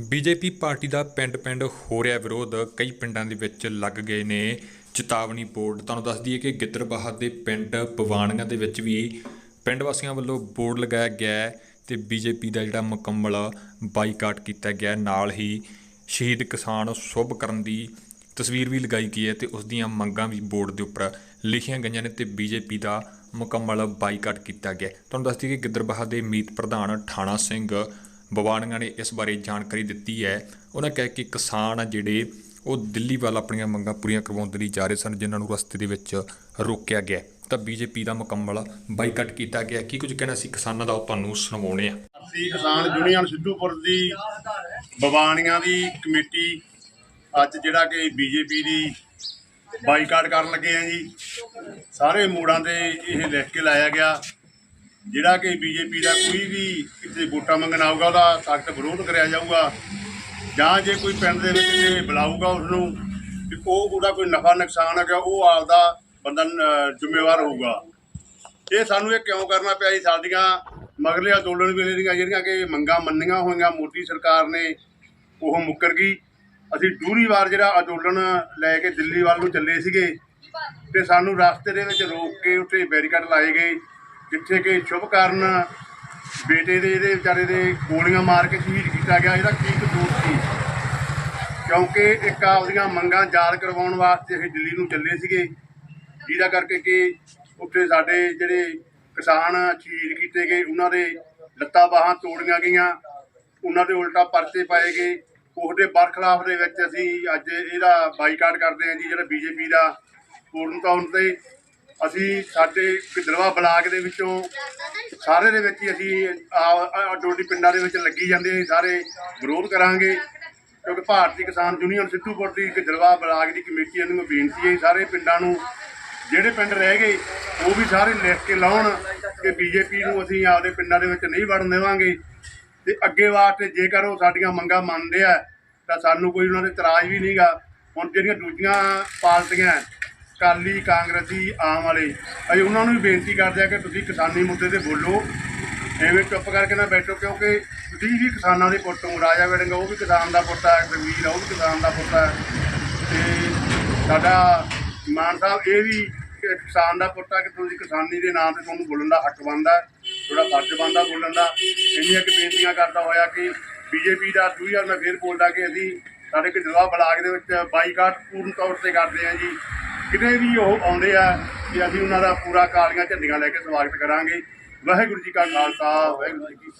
BJP party ਦਾ ਪਿੰਡ-ਪਿੰਡ ਹੋ ਰਿਹਾ ਵਿਰੋਧ। ਕਈ ਪਿੰਡਾਂ ਦੇ ਵਿੱਚ ਲੱਗ ਗਏ ਨੇ ਚੇਤਾਵਨੀ ਬੋਰਡ। ਤੁਹਾਨੂੰ ਦੱਸ ਦਈਏ ਕਿ ਗਿੱਦਰਬਾਹਾ ਦੇ ਪਿੰਡ ਪਵਾਣੀਆਂ ਦੇ ਵਿੱਚ ਵੀ ਪਿੰਡ ਵਾਸੀਆਂ ਵੱਲੋਂ ਬੋਰਡ ਲਗਾਇਆ ਗਿਆ ਹੈ ਤੇ ਬੀਜੇਪੀ ਦਾ ਜਿਹੜਾ ਮੁਕੰਮਲ ਬਾਈਕਾਟ ਕੀਤਾ ਗਿਆ। ਨਾਲ ਹੀ ਸ਼ਹੀਦ ਕਿਸਾਨ ਸ਼ੁਭ ਕਰਨ ਦੀ ਤਸਵੀਰ ਵੀ ਲਗਾਈ ਗਈ ਹੈ ਤੇ ਉਸ ਦੀਆਂ ਮੰਗਾਂ ਵੀ ਬੋਰਡ ਦੇ ਉੱਪਰ ਲਿਖੀਆਂ ਗਈਆਂ ਨੇ ਤੇ ਬੀਜੇਪੀ ਦਾ ਮੁਕੰਮਲ ਬਾਈਕਾਟ ਕੀਤਾ ਗਿਆ। ਤੁਹਾਨੂੰ ਦੱਸ ਦਈਏ ਕਿ ਗਿੱਦਰਬਾਹਾ ਦੇ ਮੀਤ ਪ੍ਰਧਾਨ ਠਾਣਾ ਸਿੰਘ ਬਵਾਨੀਆਂ ਨੇ ਇਸ ਬਾਰੇ ਜਾਣਕਾਰੀ ਦਿੱਤੀ ਹੈ। ਉਹਨਾਂ ਕਹਿ ਕਿ ਕਿਸਾਨ ਆ ਜਿਹੜੇ, ਉਹ ਦਿੱਲੀ ਵੱਲ ਆਪਣੀਆਂ ਮੰਗਾਂ ਪੂਰੀਆਂ ਕਰਵਾਉਣ ਦੇ ਲਈ ਜਾ ਰਹੇ ਸਨ, ਜਿਨ੍ਹਾਂ ਨੂੰ ਰਸਤੇ ਦੇ ਵਿੱਚ ਰੋਕਿਆ ਗਿਆ। ਤਾਂ ਬੀਜੇਪੀ ਦਾ ਮੁਕੰਮਲ ਬਾਈਕਾਟ ਕੀਤਾ ਗਿਆ। ਕੀ ਕੁਝ ਕਹਿਣਾ ਸੀ ਕਿਸਾਨਾਂ ਦਾ, ਉਹ ਤੁਹਾਨੂੰ ਸੁਣਾਉਣੇ ਆ। ਅਸੀਂ ਕਿਸਾਨ ਯੂਨੀਅਨ ਸਿੱਧੂਪੁਰ ਦੀ ਬਵਾਨੀਆਂ ਦੀ ਕਮੇਟੀ ਅੱਜ ਜਿਹੜਾ ਕਿ ਬੀਜੇਪੀ ਦੀ ਬਾਈਕਾਟ ਕਰਨ ਲੱਗੇ ਆ ਜੀ। ਸਾਰੇ ਮੋੜਾਂ ਤੇ ਇਹ ਲਿਖ ਕੇ ਲਾਇਆ ਗਿਆ। ਜਿਹੜਾ ਕਿ ਬੀਜੇਪੀ ਦਾ ਕੋਈ ਵੀ ਕਿਸੇ ਵੋਟਾਂ ਮੰਗਣ ਆਊਗਾ, ਉਹਦਾ ਸਖਤ ਵਿਰੋਧ ਕਰਿਆ ਜਾਊਗਾ। ਜਾਂ ਜੇ ਕੋਈ ਪਿੰਡ ਦੇ ਵਿੱਚ ਇਹ ਬੁਲਾਊਗਾ ਉਸ ਨੂੰ ਕਿ ਉਹ ਉਹਦਾ ਕੋਈ ਨਫਾ ਨੁਕਸਾਨ ਹੈਗਾ ਉਹ ਆਪਦਾ ਬੰਦਾ ਜ਼ਿੰਮੇਵਾਰ ਹੋਊਗਾ। ਇਹ ਸਾਨੂੰ ਇਹ ਕਿਉਂ ਕਰਨਾ ਪਿਆ ਜੀ? ਸਾਡੀਆਂ ਮਗਰਲੇ ਅੰਦੋਲਨ ਵੇਲੇ ਦੀਆਂ ਜਿਹੜੀਆਂ ਕਿ ਮੰਗਾਂ ਮੰਨੀਆਂ ਹੋਈਆਂ, ਮੋਦੀ ਸਰਕਾਰ ਨੇ ਉਹ ਮੁੱਕਰ ਗਈ। ਅਸੀਂ ਦੂਰੀ ਵਾਰ ਜਿਹੜਾ ਅੰਦੋਲਨ ਲੈ ਕੇ ਦਿੱਲੀ ਵੱਲ ਨੂੰ ਚੱਲੇ ਸੀਗੇ, ਤੇ ਸਾਨੂੰ ਰਸਤੇ ਦੇ ਵਿੱਚ ਰੋਕ ਕੇ ਉੱਥੇ ਬੈਰੀਕੇਡ ਲਾਏ ਗਏ। ਜਿੱਥੇ ਕਿ ਸ਼ੁਭ ਕਰਨ ਬੇਟੇ ਦੇ ਇਹਦੇ ਵਿਚਾਰੇ ਦੇ ਗੋਲੀਆਂ ਮਾਰ ਕੇ ਸ਼ਹੀਦ ਕੀਤਾ ਗਿਆ, ਇਹਦਾ ਕੀ ਕਸੂਰ ਸੀ? ਕਿਉਂਕਿ ਇੱਕ ਆਪਦੀਆਂ ਮੰਗਾਂ ਯਾਦ ਕਰਵਾਉਣ ਵਾਸਤੇ ਅਸੀਂ ਦਿੱਲੀ ਨੂੰ ਚੱਲੇ ਸੀਗੇ। ਜਿਹਦਾ ਕਰਕੇ ਕਿ ਉੱਥੇ ਸਾਡੇ ਜਿਹੜੇ ਕਿਸਾਨ ਸ਼ਹੀਦ ਕੀਤੇ ਗਏ, ਉਹਨਾਂ ਦੇ ਲੱਤਾਂ ਬਾਹਾਂ ਤੋੜੀਆਂ ਗਈਆਂ, ਉਹਨਾਂ ਦੇ ਉਲਟਾ ਪਰਚੇ ਪਾਏ ਗਏ। ਉਹਦੇ ਬਰਖਲਾਫ ਦੇ ਵਿੱਚ ਅਸੀਂ ਅੱਜ ਇਹਦਾ ਬਾਈਕਾਟ ਕਰਦੇ ਹਾਂ ਜੀ, ਜਿਹੜਾ ਬੀਜੇਪੀ ਦਾ ਪੂਰਨ ਤੌਰ ਤੇ ਅਸੀਂ ਸਾਡੇ ਕਿਦਰਵਾ ਬਲਾਕ ਦੇ ਵਿੱਚੋਂ ਸਾਰੇ ਦੇ ਵਿੱਚ ਹੀ ਅਸੀਂ ਡੋਡੀ ਪਿੰਡਾਂ ਦੇ ਵਿੱਚ ਲੱਗੀ ਜਾਂਦੇ ਸਾਰੇ ਵਿਰੋਧ ਕਰਾਂਗੇ। ਕਿਉਂਕਿ ਭਾਰਤੀ ਕਿਸਾਨ ਯੂਨੀਅਨ ਸਿੱਧੂਪੁਰ ਦੀ ਕਿਦਰਵਾ ਬਲਾਕ ਦੀ ਕਮੇਟੀ ਨੂੰ ਬੇਨਤੀ ਹੈ, ਸਾਰੇ ਪਿੰਡਾਂ ਨੂੰ ਜਿਹੜੇ ਪਿੰਡ ਰਹਿ ਗਏ, ਉਹ ਵੀ ਸਾਰੇ ਲਿਖ ਕੇ ਲਾਉਣ ਕਿ ਬੀਜੇਪੀ ਨੂੰ ਅਸੀਂ ਆਪਦੇ ਪਿੰਡਾਂ ਦੇ ਵਿੱਚ ਨਹੀਂ ਵੜਨ ਦੇਵਾਂਗੇ। ਤੇ ਅੱਗੇ ਵਾਸਤੇ ਜੇਕਰ ਉਹ ਸਾਡੀਆਂ ਮੰਗਾਂ ਮੰਨਦੇ ਆ, ਤਾਂ ਸਾਨੂੰ ਕੋਈ ਉਹਨਾਂ ਦੇ ਇਤਰਾਜ਼ ਵੀ ਨਹੀਂਗਾ ਹੁਣ ਜਿਹੜੀਆਂ ਦੂਜੀਆਂ ਪਾਰਟੀਆਂ ਹੈ, ਅਕਾਲੀ ਕਾਂਗਰਸੀ ਆਮ ਵਾਲੇ। ਅਸੀਂ ਉਹਨਾਂ ਨੂੰ ਵੀ ਬੇਨਤੀ ਕਰਦੇ ਆ ਕਿ ਤੁਸੀਂ ਕਿਸਾਨੀ ਮੁੱਦੇ ਤੇ ਬੋਲੋ। ਐਵੇਂ ਚੁੱਪ ਕਰਕੇ ਨਾ ਬੈਠੋ ਕਿਉਂਕਿ ਤੁਸੀਂ ਵੀ ਕਿਸਾਨਾਂ ਦੇ ਪੁੱਤ ਹੋ ਰਾਜਾ ਵੜਿੰਗ ਉਹ ਵੀ ਕਿਸਾਨ ਦਾ ਪੁੱਤ ਹੈ ਰਵੀਰ ਆ, ਉਹ ਵੀ ਕਿਸਾਨ ਦਾ ਪੁੱਤ ਹੈ ਤੇ ਸਾਡਾ ਮਾਨ ਸਾਹਿਬ ਇਹ ਵੀ ਕਿਸਾਨ ਦਾ ਪੁੱਤ ਹੈ ਕਿ ਤੁਸੀਂ ਕਿਸਾਨੀ ਦੇ ਨਾਂ ਤੇ ਤੁਹਾਨੂੰ ਬੋਲਣ ਦਾ ਹੱਕ ਬਣਦਾ ਹੈ, ਤੁਹਾਡਾ ਫਰਜ਼ ਬਣਦਾ ਬੋਲਣ ਦਾ। ਇੰਨੀਆਂ ਕਿ ਬੇਨਤੀਆਂ ਕਰਦਾ ਹੋਇਆ ਕਿ ਬੀਜੇਪੀ ਦਾ ਦੂਜੀ ਵਾਰ ਮੈਂ ਫੇਰ ਬੋਲਦਾ ਕਿ ਅਸੀਂ ਸਾਡੇ ਕਿਦਵਾ ਬਲਾਕ ਦੇ ਵਿੱਚ ਬਾਈਕਾਟ ਪੂਰਨ ਤੌਰ ਤੇ ਕਰਦੇ ਹਾਂ ਜੀ। ਕਿਤੇ ਵੀ ਉਹ ਆਉਂਦੇ ਆ ਕਿ ਅਸੀਂ ਉਹਨਾਂ ਦਾ ਪੂਰਾ ਕਾਲੀਆਂ ਝੰਡੀਆਂ ਲੈ ਕੇ ਸਵਾਗਤ ਕਰਾਂਗੇ। ਵਾਹਿਗੁਰੂ ਜੀ ਕਾ ਖਾਲਸਾ, ਵਾਹਿਗੁਰੂ ਜੀ ਕੀ